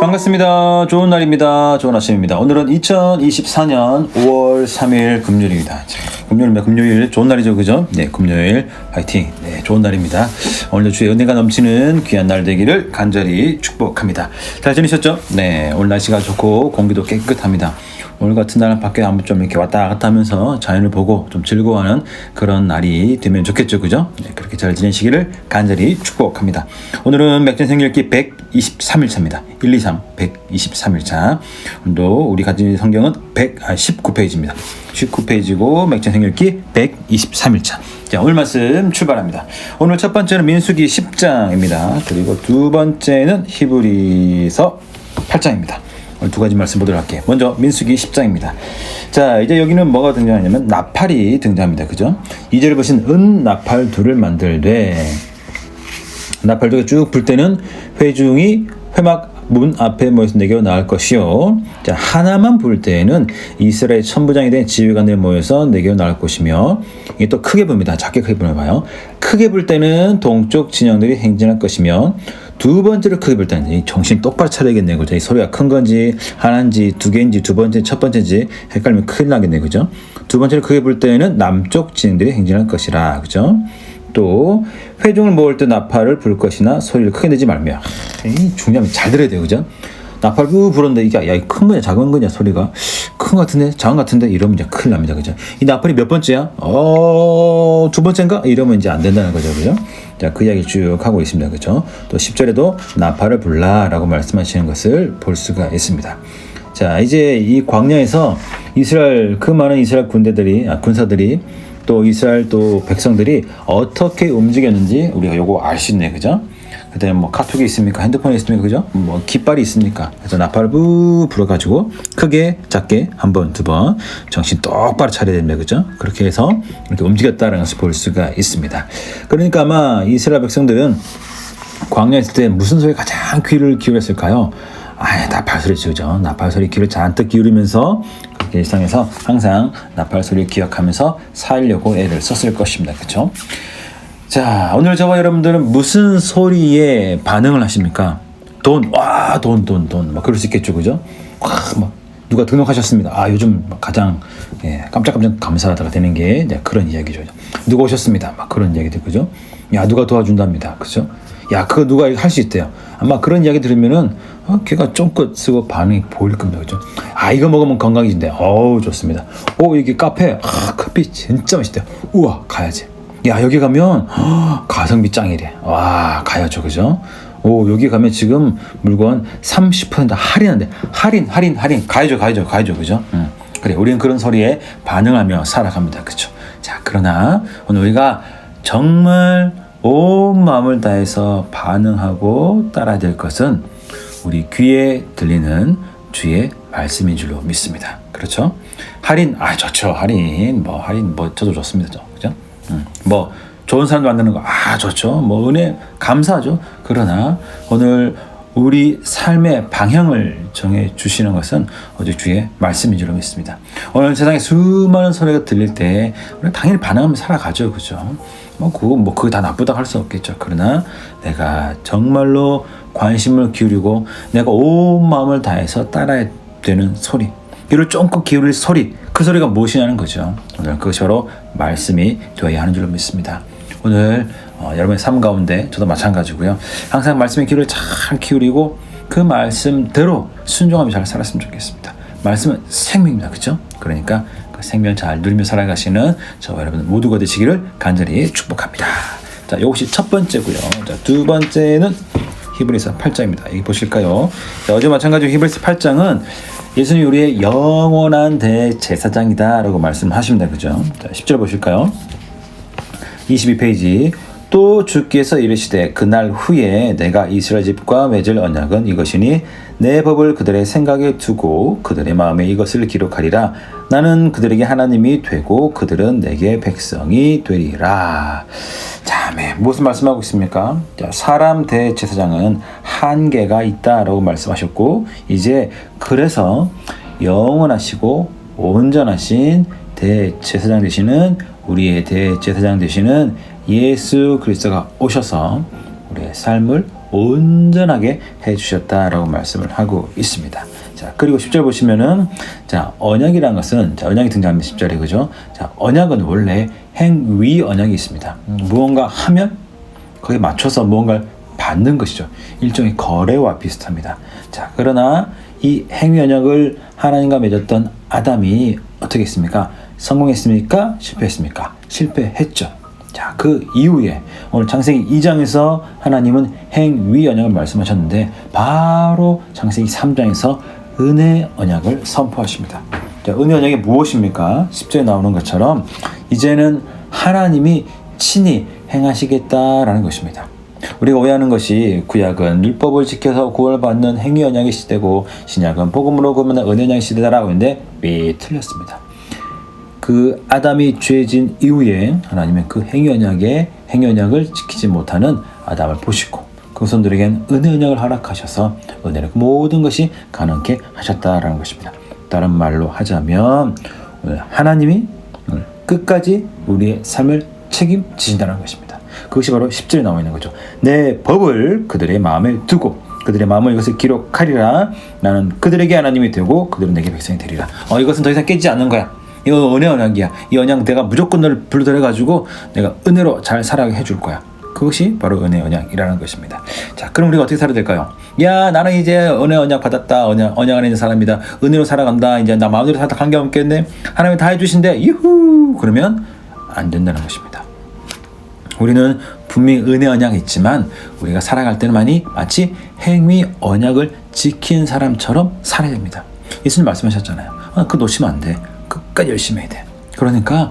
반갑습니다. 좋은 날입니다. 좋은 아침입니다. 오늘은 2024년 5월 3일 금요일입니다. 자, 금요일입니다. 금요일 좋은 날이죠, 그죠? 네, 금요일 파이팅. 네, 좋은 날입니다. 오늘도 주의 은혜가 넘치는 귀한 날 되기를 간절히 축복합니다. 잘 지내셨죠? 네, 오늘 날씨가 좋고 공기도 깨끗합니다. 오늘 같은 날은 밖에 한번 좀 이렇게 왔다 갔다 하면서 자연을 보고 좀 즐거워하는 그런 날이 되면 좋겠죠, 그죠? 네, 그렇게 잘 지내시기를 간절히 축복합니다. 오늘은 맥전 생일기 123일차입니다. 1, 2, 3, 123일차. 오늘도 우리 가진 성경은 100, 아, 19페이지입니다. 19페이지고 맥전 생일기 123일차. 자, 오늘 말씀 출발합니다. 오늘 첫 번째는 민수기 10장입니다. 그리고 두 번째는 히브리서 8장입니다. 오늘 두 가지 말씀 보도록 할게요. 먼저 민수기 10장입니다. 자, 이제 여기는 뭐가 등장하냐면 나팔이 등장합니다. 그죠? 2절에 보신 은 나팔 둘을 만들되 나팔도가 쭉 불 때는 회중이 회막 문 앞에 모여서 내게로 나갈 것이요. 자, 하나만 불 때에는 이스라엘 천부장이 된 지휘관들 모여서 내게로 나갈 것이며, 이게 또 크게 봅니다. 작게 크게 보봐요. 크게 불 때는 동쪽 진영들이 행진할 것이며, 두 번째로 크게 불 때는 이 정신 똑바로 차려야겠네, 그죠? 이 소리가 큰 건지, 하나인지, 두 개인지, 두 번째, 첫 번째인지 헷갈리면 큰일 나겠네, 그죠? 두 번째로 크게 불 때는 남쪽 진영들이 행진할 것이라, 그죠? 또 회중을 모을 때 나팔을 불 것이나 소리를 크게 내지 말며. 이 중요하면 잘 들어야 돼요 그죠? 나팔 부 불었는데 이게 야큰 거냐 작은 거냐 소리가? 큰거 같은데? 작은 거 같은데? 이러면 이제 큰일 납니다 그죠? 이 나팔이 몇 번째야? 어 두 번째인가? 이러면 이제 안 된다는 거죠 그죠? 자그 이야기 쭉 하고 있습니다 그죠? 또 10절에도 나팔을 불라 라고 말씀하시는 것을 볼 수가 있습니다. 자 이제 이 광야에서 이스라엘 그 많은 이스라엘 군대들이 아, 군사들이 또 이스라엘 또 백성들이 어떻게 움직였는지 우리가 요거 알 수 있네 그죠? 그다음에 뭐 카톡이 있습니까? 핸드폰이 있습니까? 그죠? 뭐 깃발이 있습니까? 그래서 나팔을 부 불어가지고 크게 작게 한 번, 두 번 정신 똑바로 차려야 됩니다. 그죠? 그렇게 해서 이렇게 움직였다는 것을 볼 수가 있습니다. 그러니까 아마 이스라엘 백성들은 광야에 있을 때 무슨 소리에 가장 귀를 기울였을까요? 아, 나팔 소리죠, 그죠? 나팔 소리 귀를 잔뜩 기울이면서 일상에서 항상 나팔 소리를 기억하면서 살려고 애를 썼을 것입니다, 그죠? 자, 오늘 저와 여러분들은 무슨 소리에 반응을 하십니까? 돈, 와, 돈, 돈, 돈, 막 그럴 수 있겠죠, 그죠? 와, 막 누가 등록하셨습니다. 아, 요즘 가장 예, 깜짝깜짝 감사하다가 되는 게 그런 이야기죠. 누가 오셨습니다. 막 그런 이야기들, 그죠? 야, 누가 도와준답니다. 그죠? 야, 그거 누가 할 수 있대요. 아마 그런 이야기 들으면은 어, 걔가 쫑긋 쓰고 반응이 보일 겁니다. 그죠? 아, 이거 먹으면 건강해진대. 어우, 좋습니다. 오, 여기 카페. 아, 커피 진짜 맛있대요. 우와, 가야지. 야, 여기 가면 허, 가성비 짱이래. 와, 가야죠. 그죠? 오, 여기 가면 지금 물건 30% 할인한대. 할인, 할인, 할인. 가야죠, 가야죠, 가야죠. 그죠? 응. 그래, 우리는 그런 소리에 반응하며 살아갑니다. 그죠? 자, 그러나 오늘 우리가 정말 온 마음을 다해서 반응하고 따라야 될 것은 우리 귀에 들리는 주의 말씀인 줄로 믿습니다. 그렇죠? 할인, 아, 좋죠. 할인. 뭐, 할인, 뭐, 저도 좋습니다. 저, 그죠? 음, 뭐, 좋은 사람 만드는 거, 아, 좋죠. 뭐, 은혜, 감사하죠. 그러나, 오늘 우리 삶의 방향을 정해 주시는 것은 어제 주의 말씀인 줄로 믿습니다. 오늘 세상에 수많은 소리가 들릴 때, 당연히 반응하며 살아가죠. 그죠? 뭐, 그거, 뭐, 그거 다 나쁘다고 할수 없겠죠. 그러나, 내가 정말로 관심을 기울이고, 내가 온 마음을 다해서 따라야 되는 소리, 귀를 쫑긋 기울일 소리, 그 소리가 무엇이냐는 거죠. 오늘 그것이 바로 말씀이 되어야 하는 줄로 믿습니다. 오늘 어, 여러분의 삶 가운데 저도 마찬가지고요. 항상 말씀의 귀를 잘 기울이고 그 말씀대로 순종하며 잘 살았으면 좋겠습니다. 말씀은 생명입니다. 그렇죠? 그러니까 그 생명 잘 누리며 살아가시는 저와 여러분 모두가 되시기를 간절히 축복합니다. 자, 이것이 첫 번째고요. 자, 두 번째는 히브리서 8장입니다. 여기 보실까요? 자, 어제 마찬가지로 히브리서 8장은 예수님이 우리의 영원한 대제사장이다 라고 말씀하십니다. 그죠? 자, 10절 보실까요? 22페이지 또 주께서 이르시되 그날 후에 내가 이스라엘 집과 맺을 언약은 이것이니 내 법을 그들의 생각에 두고 그들의 마음에 이것을 기록하리라 나는 그들에게 하나님이 되고 그들은 내게 백성이 되리라 자매 무슨 말씀하고 있습니까? 자, 사람 대제사장은 한계가 있다라고 말씀하셨고 이제 그래서 영원하시고 온전하신 대제사장 되시는 우리의 대제사장 되시는 예수 그리스도가 오셔서 우리의 삶을 온전하게 해주셨다라고 말씀을 하고 있습니다. 자, 그리고 10절 보시면은, 자, 언약이란 것은, 자, 언약이 등장합니다. 10절에, 그죠? 자, 언약은 원래 행위 언약이 있습니다. 음, 무언가 하면 거기에 맞춰서 무언가를 받는 것이죠. 일종의 거래와 비슷합니다. 자, 그러나 이 행위 언약을 하나님과 맺었던 아담이 어떻게 했습니까? 성공했습니까? 실패했습니까? 실패했죠. 자, 그 이후에 오늘 창세기 2장에서 하나님은 행위 언약을 말씀하셨는데 바로 창세기 3장에서 은혜 언약을 선포하십니다. 자, 은혜 언약이 무엇입니까? 10절에 나오는 것처럼 이제는 하나님이 친히 행하시겠다라는 것입니다. 우리가 오해하는 것이 구약은 율법을 지켜서 구원받는 행위 언약의 시대고 신약은 복음으로 구원받는 은혜 언약의 시대다라고 했는데 왜 틀렸습니다. 그 아담이 죄진 이후에 하나님은 그 행위 언약을 지키지 못하는 아담을 보시고 그 후손들에겐 은혜 언약을 허락하셔서 은혜로 그 모든 것이 가능케 하셨다라는 것입니다. 다른 말로 하자면 하나님이 끝까지 우리의 삶을 책임지신다는 것입니다. 그것이 바로 10절에 나와 있는 거죠. 내 법을 그들의 마음에 두고 그들의 마음을 이것을 기록하리라. 나는 그들에게 하나님이 되고 그들은 내게 백성이 되리라. 어, 이것은 더 이상 깨지지 않는 거야. 이거 은혜 언약이야. 이 언약 내가 무조건 너를 불러들여 가지고 내가 은혜로 잘 살아게 해줄 거야. 그것이 바로 은혜 언약이라는 것입니다. 자, 그럼 우리가 어떻게 살아야 될까요? 야, 나는 이제 은혜 언약 받았다. 언약, 언약 안에 있는 사람이다. 은혜로 살아간다. 이제 나 마음대로 살다 관계 없겠네. 하나님이 다 해주신대. 유후! 그러면 안 된다는 것입니다. 우리는 분명히 은혜 언약이 있지만 우리가 살아갈 때는 많이 마치 행위 언약을 지킨 사람처럼 살아야 됩니다. 예수님 말씀하셨잖아요. 아, 그거 놓치면 안 돼. 끝까지 열심히 해야 돼. 그러니까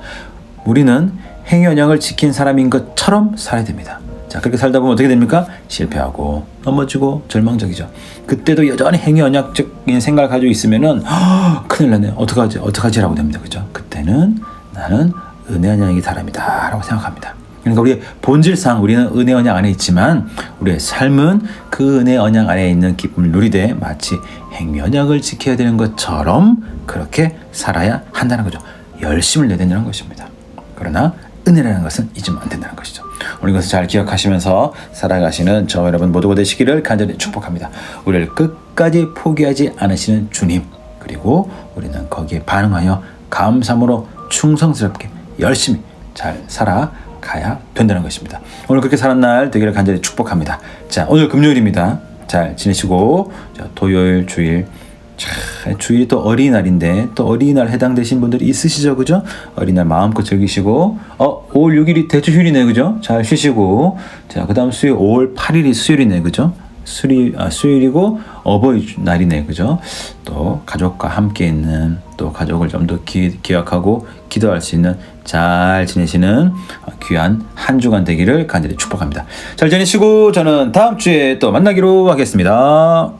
우리는 행위 언약을 지킨 사람인 것처럼 살아야 됩니다. 자, 그렇게 살다 보면 어떻게 됩니까? 실패하고 넘어지고 절망적이죠. 그때도 여전히 행위 언약적인 생각을 가지고 있으면은 허, 큰일 났네. 어떡하지? 어떡하지라고 됩니다. 그죠? 그때는 나는 은혜 언약의 사람이다라고 생각합니다. 그러니까 우리의 본질상 우리는 은혜 언약 안에 있지만 우리의 삶은 그 은혜 언약 안에 있는 기쁨을 누리되 마치 행위 언약을 지켜야 되는 것처럼 그렇게 살아야 한다는 거죠. 열심을 내야 된다는 것입니다. 그러나 은혜라는 것은 잊으면 안 된다는 것이죠. 오늘 이것을 잘 기억하시면서 살아가시는 저 여러분 모두가 되시기를 간절히 축복합니다. 우리를 끝까지 포기하지 않으시는 주님 그리고 우리는 거기에 반응하여 감사함으로 충성스럽게 열심히 잘 살아 가야 된다는 것입니다. 오늘 그렇게 사는 날 되기를 간절히 축복합니다. 자, 오늘 금요일입니다. 잘 지내시고 자, 토요일, 주일 자, 주일이 또 어린이날인데 또 어린이날 해당되신 분들이 있으시죠, 그죠? 어린이날 마음껏 즐기시고 어 5월 6일이 대주 휴일이네, 그죠? 잘 쉬시고 자, 그 다음 수요일 5월 8일이 수요일이네, 그죠? 수리, 아, 수요일이고 어버이날이네, 그죠? 또 가족과 함께 있는 또 가족을 좀 더 기억하고 기도할 수 있는 잘 지내시는 귀한 한 주간 되기를 간절히 축복합니다. 잘 지내시고 저는 다음 주에 또 만나기로 하겠습니다.